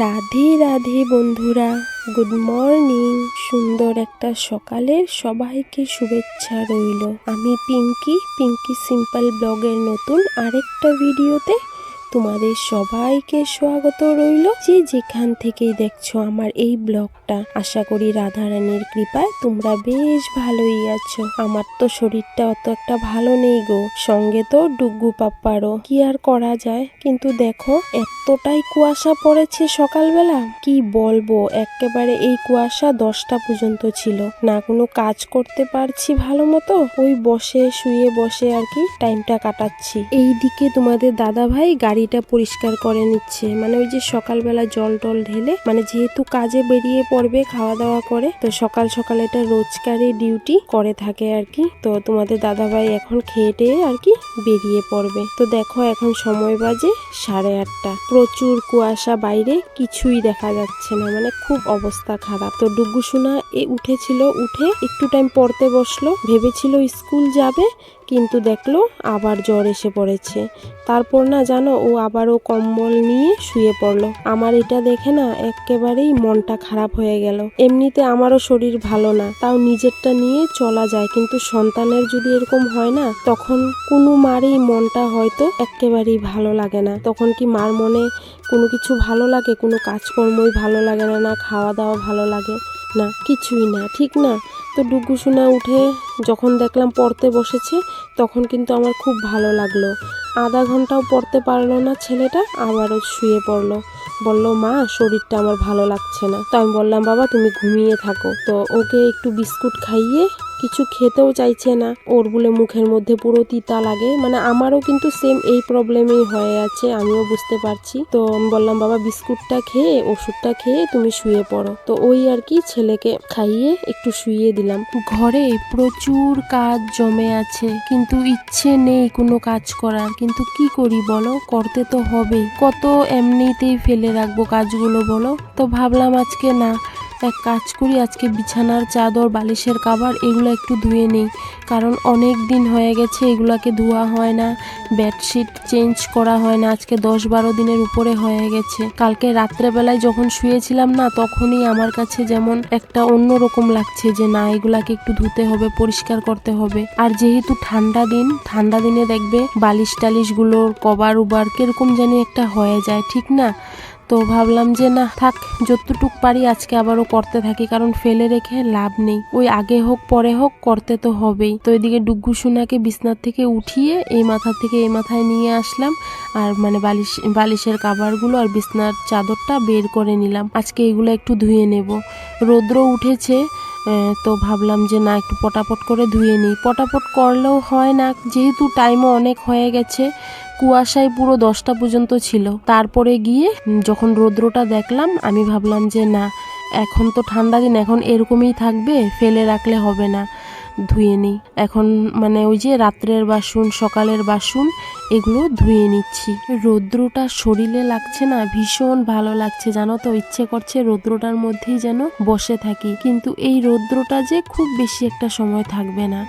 রাধে রাধে বন্ধুরা good morning সুন্দর একটা সকালের সবাইকে শুভেচ্ছা রইল। আমি পিঙ্কি পিঙ্কি সিম্পল ব্লগের নতুন আরেকটা ভিডিওতে তোমাদের সবাইকে স্বাগত রইল। যে যেখান থেকেই দেখছ আমার এই ব্লগটা, আশা করি রাধারানীর কৃপায় তোমরা বেশ ভালোই আছো। আমার তো শরীরটা অত একটা ভালো নেই গো। সঙ্গে তো ডুগু পাপ্পারও। কি আর করা যায়? কিন্তু দেখো, এতটাই কুয়াশা পড়েছে সকালবেলা। কি বলব, একেবারে এই কুয়াশা দশটা পর্যন্ত ছিল। না কোনো কাজ করতে পারছি ভালো মতো। ওই বসে, শুয়ে বসে আর কি টাইমটা কাটাচ্ছি। এই দিকে তোমাদের দাদা ভাই গাড়িটা পরিষ্কার করে নিচ্ছে। মানে ওই যে সকালবেলা জল টল ঢেলে মানে যেহেতু কাজে বেরিয়ে পড়বে খাওয়া দাওয়া করে, তো সকাল সকাল এটা রোজকারই ডিউটি করে থাকে আর কি। তো তোমাদের দাদা ভাই এখন খেয়ে টেয়ে আর কি বেরিয়ে পড়বে। তো দেখো এখন সময় বাজে সাড়ে আটটা। প্রচুর কুয়াশা বাইরে, কিছুই দেখা যাচ্ছে না। মানে খুব অবস্থা খারাপ। তো ডুগু সোনা এ উঠেছিল, উঠে একটু টাইম পড়তে বসল। ভেবেছিল স্কুল যাবে কিন্তু দেখল আবার জ্বর এসে পড়েছে। তারপর না জানো, ও আবারও কম্বল নিয়ে শুয়ে পড়ল। আমার এটা দেখে না একেবারেই মনটা খারাপ হয়ে গেল। এমনিতে আমারও শরীর ভালো না, তাও নিজেরটা নিয়ে চলা যায়। কিন্তু সন্তানের যদি এরকম হয় না, তখন কোনো মারই মনটা হয়তো একেবারেই ভালো লাগে না। তখন কি মার মনে কোনো কিছু ভালো লাগে? কোনো কাজকর্মই ভালো লাগে না না খাওয়া দাওয়া ভালো লাগে না, কিছুই না। ঠিক না? তো ডুগু সোনা উঠে যখন দেখলাম পড়তে বসেছে, তখন কিন্তু আমার খুব ভালো লাগল। আধা ঘন্টাও পড়তে পারল না ছেলেটা, আবারও শুয়ে পড়ল। বলল, মা, শরীরটা আমার ভালো লাগছে না। তো আমি বললাম, বাবা, তুমি ঘুমিয়ে থাকো। তো ওকে একটু বিস্কুট খাইয়ে কিছু খেতেও চাইছে না। ওর বলে মুখের মধ্যে পুরো তিতা লাগে। মানে আমারও কিন্তু সেম এই প্রবলেমই হয়ে আছে, আমিও বুঝতে পারছি। তো আমি বললাম, বাবা, বিস্কুটটা খেয়ে, ওষুধটা খেয়ে তুমি শুয়ে পড়ো। তো ওই আর কি ছেলেকে খাইয়ে একটু শুয়ে দিলাম। ঘরে প্রচুর কাজ জমে আছে, কিন্তু ইচ্ছে নেই কোনো কাজ করার। কিন্তু কি করি বলো? করতে তো হবেই। কত এমনিতেই ফেলে রাখব কাজগুলো বলো? তো ভাবলাম আজকে না এক কাজ করি, আজকে বিছানার চাদর, বালিশের কাভার এগুলো একটু ধুয়ে নেই। কারণ অনেক দিন হয়ে গেছে এগুলাকে ধোয়া হয় না, বেডশিট চেঞ্জ করা হয় না, আজকে দশ বারো দিনের উপরে হয়ে গেছে। কালকে রাত্রেবেলায় যখন শুয়েছিলাম না, তখনই আমার কাছে যেমন একটা অন্যরকম লাগছে যে, না, এগুলাকে একটু ধুতে হবে, পরিষ্কার করতে হবে। আর যেহেতু ঠান্ডা দিন, ঠান্ডা দিনে দেখবে বালিশ টালিশগুলোর কভার উবার কীরকম জানি একটা হয়ে যায়, ঠিক না? তো ভাবলাম যে না, থাক, যতটুক পারি আজকে আবারও করতে থাকি, কারণ ফেলে রেখে লাভ নেই। ওই আগে হোক, পরে হোক, করতে তো হবেই। তো এদিকে ডুগ্গু সোনাকে বিছনার থেকে উঠিয়ে এই মাথা থেকে এই মাথায় নিয়ে আসলাম, আর মানে বালিশ, বালিশের কাভারগুলো আর বিছনার চাদরটা বের করে নিলাম। আজকে এগুলো একটু ধুয়ে নেব। রৌদ্র উঠেছে তো ভাবলাম যে না, একটু পটাপট করে ধুয়ে নিই। পটাপট করলেও হয় না, যেহেতু টাইমও অনেক হয়ে গেছে কুয়াশায় পুরো দশটা পর্যন্ত ছিল। তারপরে গিয়ে যখন রৌদ্রটা দেখলাম, আমি ভাবলাম যে না, এখন তো ঠান্ডা দিন, এখন এরকমই থাকবে, ফেলে রাখলে হবে না, ধুয়ে নিই। এখন মানে ওই যে রাত্রের বাসন, সকালের বাসন, এগুলো ধুয়ে নিচ্ছি। রৌদ্রটা শরীরে লাগছে না, ভীষণ ভালো লাগছে, জানো তো? ইচ্ছে করছে রৌদ্রটার মধ্যেই যেন বসে থাকি। কিন্তু এই রৌদ্রটা যে খুব বেশি একটা সময় থাকবে না।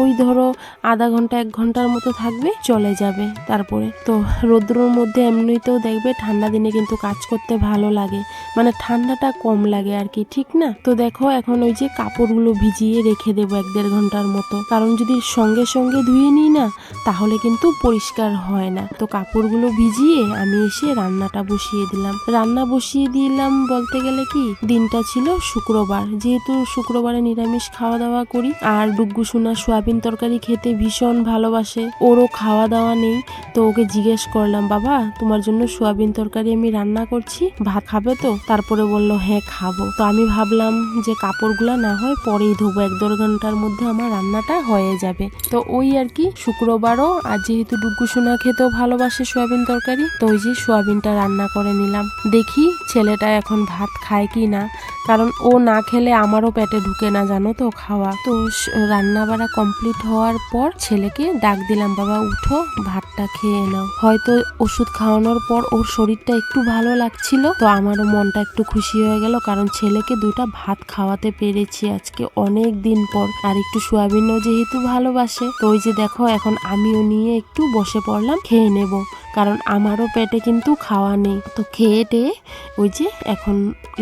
ওই ধরো আধা ঘণ্টা, এক ঘণ্টার মতো থাকবে, চলে যাবে তারপরে। তো রৌদ্রর মধ্যে এমনিতেও দেখবে ঠান্ডা দিনে কিন্তু কাজ করতে ভালো লাগে। মানে ঠান্ডাটা কম লাগে আর কি, ঠিক না? তো দেখো এখন ওই যে কাপড়গুলো ভিজিয়ে রেখে দেবো এক দেড় ঘণ্টার মতো। কারণ যদি সঙ্গে সঙ্গে ধুয়ে নিই না, তাহলে কিন্তু পরিষ্কার হয় না। তো কাপড়গুলো ভিজিয়ে আমি এসে রান্নাটা বসিয়ে দিলাম। রান্না বসিয়ে দিলাম বলতে গেলে কি, দিনটা ছিল শুক্রবার। যেহেতু শুক্রবারে নিরামিষ খাওয়া দাওয়া করি, আর ডুগ্গু সোনা সোয়াবিন তরকারি খেতে ভীষণ ভালোবাসে। ওরও খাওয়া দাওয়া নেই, তো ওকে জিজ্ঞেস করলাম, বাবা, তোমার জন্য সোয়াবিন তরকারি আমি রান্না করছি, ভাত খাবে তো? তারপরে বলল হ্যাঁ খাব। তো আমি ভাবলাম যে কাপড়গুলো না হয় পরেই ধোবো, এক দেড় ঘণ্টার মধ্যে আমার রান্নাটা হয়ে যাবে। তো ওই আর কি, শুক্রবারও আর যেহেতু ডুগ্গু সোনা খেতেও ভালোবাসে সোয়াবিন তরকারি, তো ওই যে সোয়াবিনটা রান্না করে নিলাম। দেখি ছেলেটা এখন ভাত খায় কি না, কারণ ও না খেলে আমারও পেটে ঢুকে না, জানো তো, খাওয়া। তো রান্না বাড়া কমপ্লিট হওয়ার পর ছেলেকে ডাক দিলাম, বাবা, উঠো, ভাতটা খেয়ে নাও। হয়তো ওষুধ খাওয়ানোর পর ওর শরীরটা একটু ভালো লাগছিল, তো আমারও মনটা একটু খুশি হয়ে গেল, কারণ ছেলেকে দুটা ভাত খাওয়াতে পেরেছি আজকে অনেক দিন পর, আর একটু সোয়াবিনও যেহেতু ভালোবাসে, তো ওই যে দেখো, এখন আমিও নিয়ে একটু বসে পড়লাম, খেয়ে নেব, কারণ আমারও পেটে কিন্তু খাওয়া নেই। তো খেয়ে টেয়ে ওই যে এখন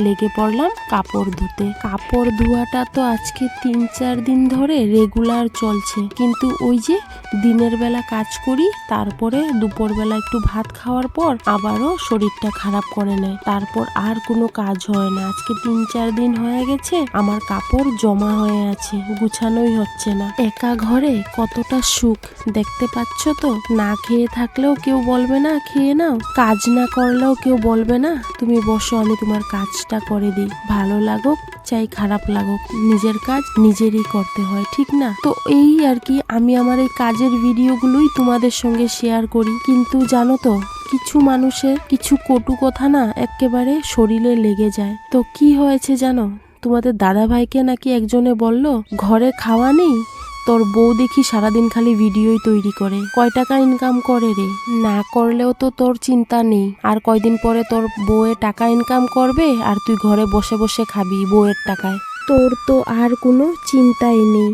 লেগে পড়লাম কাপড় ধুতে। কাপড় ধোয়াটা তো আজকে তিন চার দিন ধরে রেগুলার চলছে। কিন্তু ওই যে দিনের বেলা কাজ করি, তারপরে দুপুরবেলা একটু ভাত খাওয়ার পর আবারও শরীরটা খারাপ করে নেয়। তারপর আর কোনো কাজ হয় না। আজকে তিন চার দিন হয়ে গেছে, আমার কাপড় জমা হয়ে আছে, গুছানোই হচ্ছে না। একা ঘরে কতটা সুখ, দেখতে পাচ্ছ তো? না খেয়ে থাকলেও কেউ বলবে না, খেয়ে নাও। কাজ না করলেও কেউ বলবে না, তুমি বসো, আমি তোমার কাজটা করে দিই। ভালো লাগুক চাই খারাপ লাগুক, নিজের কাজ নিজেরই করতে হয়, ঠিক না? তো এই আর কি, আমি আমার এই কাজের ভিডিওগুলোই তোমাদের সঙ্গে শেয়ার করি। কিন্তু জানো তো, কিছু মানুষের কিছু কটু কথা না একেবারে শরীরে লেগে যায়। তো কি হয়েছে জানো? তোমাদের দাদা ভাইকে নাকি একজনে বলল, ঘরে খাওয়া নেই? তোর বউ দেখি সারাদিন খালি ভিডিওই তৈরি করে। কয় টাকা ইনকাম করে রে? না করলেও তো তোর চিন্তা নেই। আর কয়দিন পরে তোর বউয়ে টাকা ইনকাম করবে আর তুই ঘরে বসে বসে খাবি বউয়ের টাকায়? তোর তো আর কোনো চিন্তাই নেই।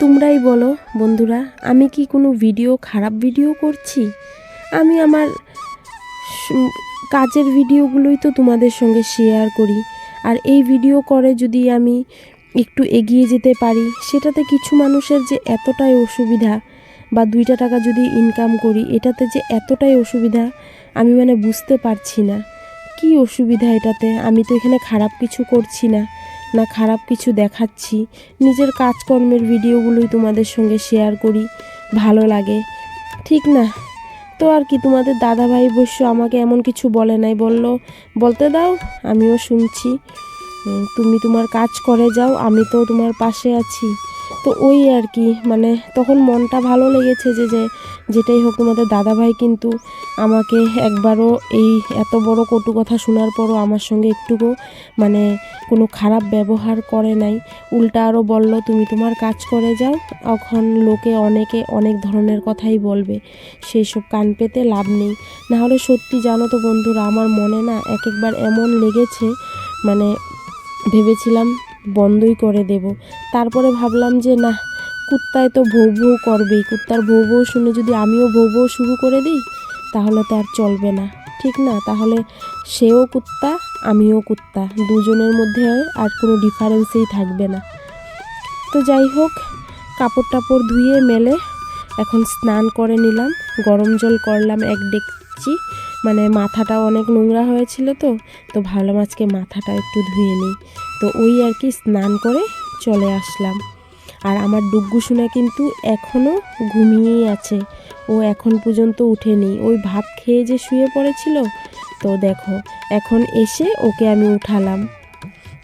তোমরাই বলো, বন্ধুরা, আমি কি কোনো ভিডিও, খারাপ ভিডিও করছি? আমি আমার কাজের ভিডিওগুলোই তো তোমাদের সঙ্গে শেয়ার করি। আর এই ভিডিও করে যদি আমি একটু এগিয়ে যেতে পারি, সেটাতে কিছু মানুষের যে এতটাই অসুবিধা বা দুইটা টাকা যদি ইনকাম করি, এটাতে যে এতটাই অসুবিধা, আমি মানে বুঝতে পারছি না। কি অসুবিধা এটাতে? আমি তো এখানে খারাপ কিছু করছি না না খারাপ কিছু দেখাচ্ছি। নিজের কাজকর্মের ভিডিওগুলোই তোমাদের সঙ্গে শেয়ার করি, ভালো লাগে। ঠিক না? তো আর কি, তোমাদের দাদাভাই অবশ্য আমাকে এমন কিছু বলে নাই, বলল, বলতে দাও, আমিও শুনছি। তুমি তোমার কাজ করে যাও, আমি তো তোমার পাশে আছি। তো ওই আর কি মানে তখন মনটা ভালো লেগেছে যে যে যেটাই হোক তোমাদের দাদাভাই কিন্তু আমাকে একবারও এই এত বড় কটু কথা শোনার পরও আমার সঙ্গে একটুকু মানে কোনো খারাপ ব্যবহার করে নাই। উল্টা আরও বলল, তুমি তোমার কাজ করে যাও। এখন লোকে অনেকে অনেক ধরনের কথাই বলবে সেই সব কান পেতে লাভ নেই। নাহলে সত্যি জানো তো বন্ধুরা, আমার মনে না এক একবার এমন লেগেছে মানে ভেবেছিলাম বন্ধই করে দেব। তারপরে ভাবলাম যে না কুত্তায় তো ভৌ ভৌ করবেই। কুত্তার ভৌ ভৌ শুনে যদি আমিও ভৌ ভৌ শুরু করে দিই, তাহলে তো আর চলবে না। ঠিক না? তাহলে সেও কুত্তা, আমিও কুত্তা। দুজনের মধ্যে আর কোনো ডিফারেন্সই থাকবে না। তো যাই হোক কাপড় টাপড় ধুয়ে মেলে, এখন স্নান করে নিলাম। গরম জল করলাম এক ডেকচি। মানে মাথাটা অনেক নোংরা হয়েছিল তো তো ভাবলাম আজকে মাথাটা একটু ধুয়ে নিই। তো ওই আর কি স্নান করে চলে আসলাম। আর আমার ডুগ্গু সোনা কিন্তু এখনও ঘুমিয়েই আছে। ও এখন পর্যন্ত উঠেনি। ওই ভাত খেয়ে যে শুয়ে পড়েছিল, তো দেখো, এখন এসে ওকে আমি উঠালাম।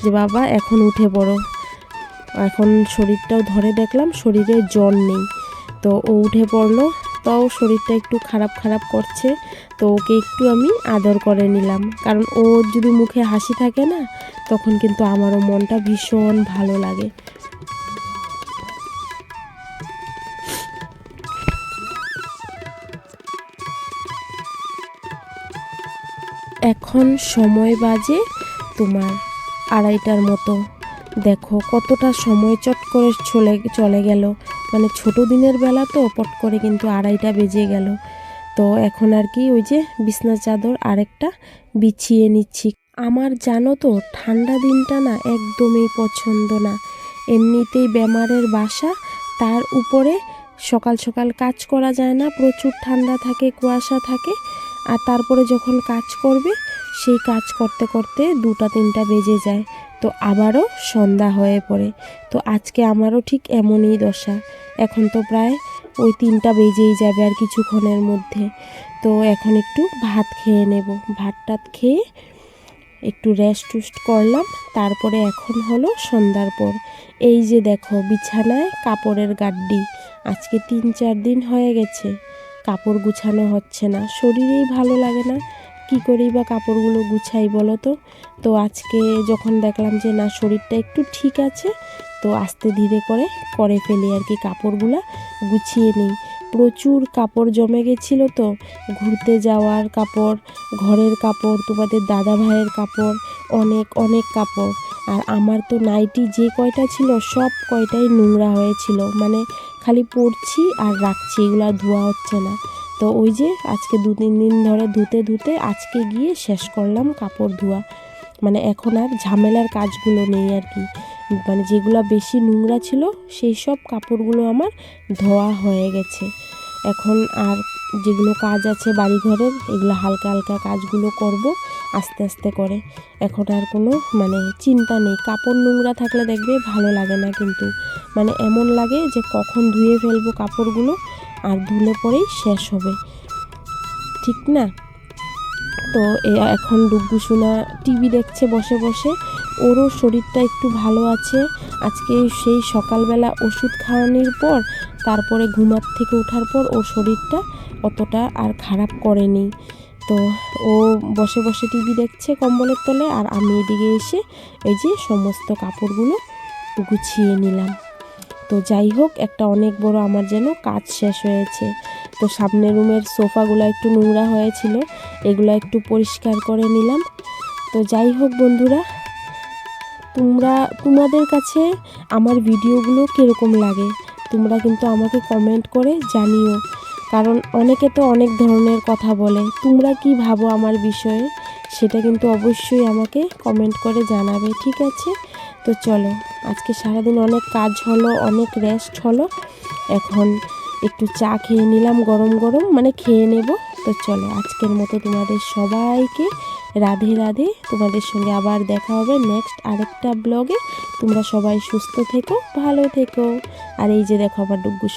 যে বাবা, এখন উঠে পড়ো। এখন শরীরটাও ধরে দেখলাম, শরীরে জল নেই। তো ও উঠে পড়ল তাও শরীরটা একটু খারাপ খারাপ করছে, তো ওকে একটু আমি আদর করে নিলাম। কারণ ওর যদি মুখে হাসি থাকে না, তখন কিন্তু আমারও মনটা ভীষণ ভালো লাগে। এখন সময় বাজে তোমার আড়াইটার মতো। দেখো কতটা সময় চট করে চলে চলে গেল। মানে ছোট দিনের বেলা তো, পট করে কিন্তু আড়াইটা বেজে গেল। তো এখন আর কি ওই যে বিছনা চাদর আরেকটা বিছিয়ে নিচ্ছি। আমার জানো তো, ঠান্ডা দিনটা না একদমই পছন্দ না। এমনিতেই বেমারের বাসা, তার উপরে সকাল সকাল কাজ করা যায় না, প্রচুর ঠান্ডা থাকে, কুয়াশা থাকে, আর তারপরে যখন কাজ করবে সেই কাজ করতে করতে দুটা তিনটা বেজে যায়। তো আবারও সন্ধ্যা হয়ে পড়ে। তো আজকে আমারও ঠিক এমনই দশা। এখন তো প্রায় ওই তিনটা বেজেই যাবে আর কিছুক্ষণের মধ্যে। তো এখন একটু ভাত খেয়ে নেব। ভাত টাত খেয়ে একটু রেস্ট টুস্ট করলাম। তারপরে এখন হলো সন্ধ্যার পর। এই যে দেখো, বিছানায় কাপড়ের গাড্ডি। আজকে তিন চার দিন হয়ে গেছে। কাপড় গুছানো হচ্ছে না। শরীরেই ভালো লাগে না। কি করেই বা কাপড়গুলো গুছাই বলো তো? তো আজকে যখন দেখলাম যে না, শরীরটা একটু ঠিক আছে, তো আস্তে ধীরে করে করে ফেলি আর কি কাপড়গুলো, গুছিয়ে নিই। প্রচুর কাপড় জমে গেছিল তো, ঘুরতে যাওয়ার কাপড়, ঘরের কাপড়, তোমাদের দাদা ভাইয়ের কাপড়, অনেক অনেক কাপড়। আর আমার তো নাইটি যে কয়টা ছিল, সব কয়টাই নোংরা হয়েছিল। মানে খালি পরছি আর রাখছি, এগুলো ধোয়া হচ্ছে না। তো ওই যে আজকে দু তিন দিন ধরে ধুতে ধুতে আজকে গিয়ে শেষ করলাম কাপড় ধোয়া। মানে এখন আর ঝামেলার কাজগুলো নেই আর কি। মানে যেগুলো বেশি নোংরা ছিল সেই সব কাপড়গুলো আমার ধোয়া হয়ে গেছে। এখন আর যেগুলো কাজ আছে বাড়িঘরের এগুলো হালকা হালকা কাজগুলো করব আস্তে আস্তে করে। এখন আর কোনো মানে চিন্তা নেই। কাপড় নোংরা থাকলে দেখবে ভালো লাগে না কিন্তু। মানে এমন লাগে যে কখন ধুয়ে ফেলব কাপড়গুলো আর ধুলে পরেই শেষ হবে। ঠিক না? তো এখন ডুগ্গু সোনা টিভি দেখছে বসে বসে। ওরও শরীরটা একটু ভালো আছে। আজকে সেই সকালবেলা ওষুধ খাওয়ানোর পর, তারপরে ঘুমার থেকে ওঠার পর ওর শরীরটা অতটা আর খারাপ করেনি। তো ও বসে বসে টিভি দেখছে কম্বলের তলে আর আমি এদিকে এসে এই যে সমস্ত কাপড়গুলো গুছিয়ে নিলাম। তো যাই হোক, একটা অনেক বড় আমার যেন কাজ শেষ হয়েছে। তো সামনের রুমের সোফাগুলো একটু নোংরা হয়েছিল, এগুলো একটু পরিষ্কার করে নিলাম। তো যাই হোক বন্ধুরা, তোমরা, তোমাদের কাছে আমার ভিডিওগুলো কীরকম লাগে? তোমরা কিন্তু আমাকে কমেন্ট করে জানিও। কারণ অনেকে তো অনেক ধরনের কথা বলে, তোমরা কি ভাবো আমার বিষয়ে? সেটা কিন্তু অবশ্যই আমাকে কমেন্ট করে জানাবে, ঠিক আছে? তো চলো, আজকে সারাদিন অনেক কাজ হলো, অনেক রেস্ট হলো। এখন একটু চা খেয়ে নিলাম, গরম গরম মানে খেয়ে নেব। তো চলো, আজকের মতো তোমাদের সবাইকে রাধে রাধে। তোমাদের সঙ্গে আবার দেখা হবে নেক্সট আরেকটা ব্লগে তোমরা সবাই সুস্থ থেকো, ভালো থেকো। আর এই যে দেখো আবার ডুগ্গু